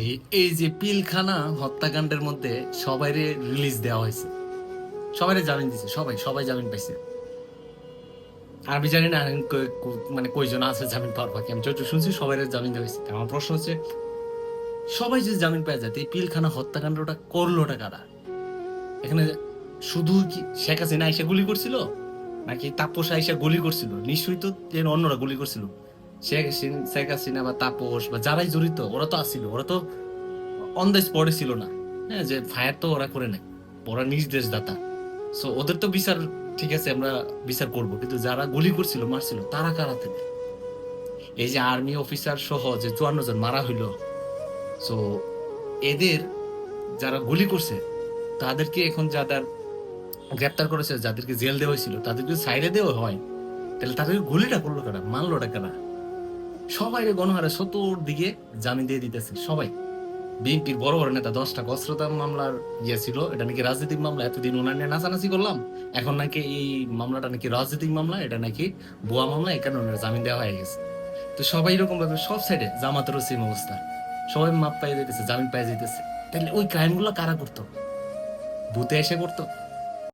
এই এই যে পিলখানা হত্যাকাণ্ডের মধ্যে সবাইরে রিলিজ দেওয়া হয়েছে। সবাইরে জামিন দিছে, সবাই সবাই জামিন পাইছে। আমি জানি না মানে কয়জন আছে জামিন পাওয়ার বাকি আমি যত শুনছি সবাই জামিন দেওয়া হয়েছে। আমার প্রশ্ন হচ্ছে, সবাই যে জামিন পাওয়া যায় এই পিলখানা হত্যাকাণ্ডটা করলোটা কারা? এখানে শুধু কি শেখ হাসিনা এসে গুলি করছিল, নাকি তাপস আইসা গুলি করছিল? নিশ্চয়ই তো অন্যরা গুলি করছিল। শেখ শেখ হাসিনা বা তাপস বা যারাই জড়িত, ওরা তো আসছিল ওরা তো অন দ্য স্পটে ছিল না। হ্যাঁ যে ফায়ার তো ওরা করে নাই, ওরা নিজ দেশ দাতা সো ওদের তো বিচার, ঠিক আছে, আমরা বিচার করব। কিন্তু যারা গুলি করছিল, মারছিল, তারা কারা থেকে? এই যে আর্মি অফিসার সহ যে চুয়ান্ন জন মারা হইল সো এদের যারা গুলি করছে, তাদেরকে এখন যাদের গ্রেপ্তার করেছে, যাদেরকে জেল দেওয়া হয়েছিল, তাদেরকে সাইডে দেওয়া হয়। তাহলে তাদেরকে গুলিটা করল কারা? মানলোটা কারা? সবাই গণহারে সত্তর দিকে জামিন দিয়ে দিতেছে, সবাই। বিএনপির বড় বড় নেতা, দশটা অস্ত্রতা মামলার ইয়ে ছিল, এটা নাকি রাজনৈতিক মামলা, এতদিন ওনার নিয়ে নাচানাচি করলাম, এখন নাকি এই মামলাটা নাকি রাজনৈতিক মামলা, এটা নাকি বোয়া মামলা কারণে ওনার জামিন দেওয়া হয়ে গেছে। তো সবাই এরকম ভাবে, সব সাইডে জামাতেরও সেম অবস্থা। সবাই মাপ পাই যেতেছে জামিন পাই যেতেছে তাহলে ওই ক্রাইমগুলো কারা করতো? ভূতে এসে করতো?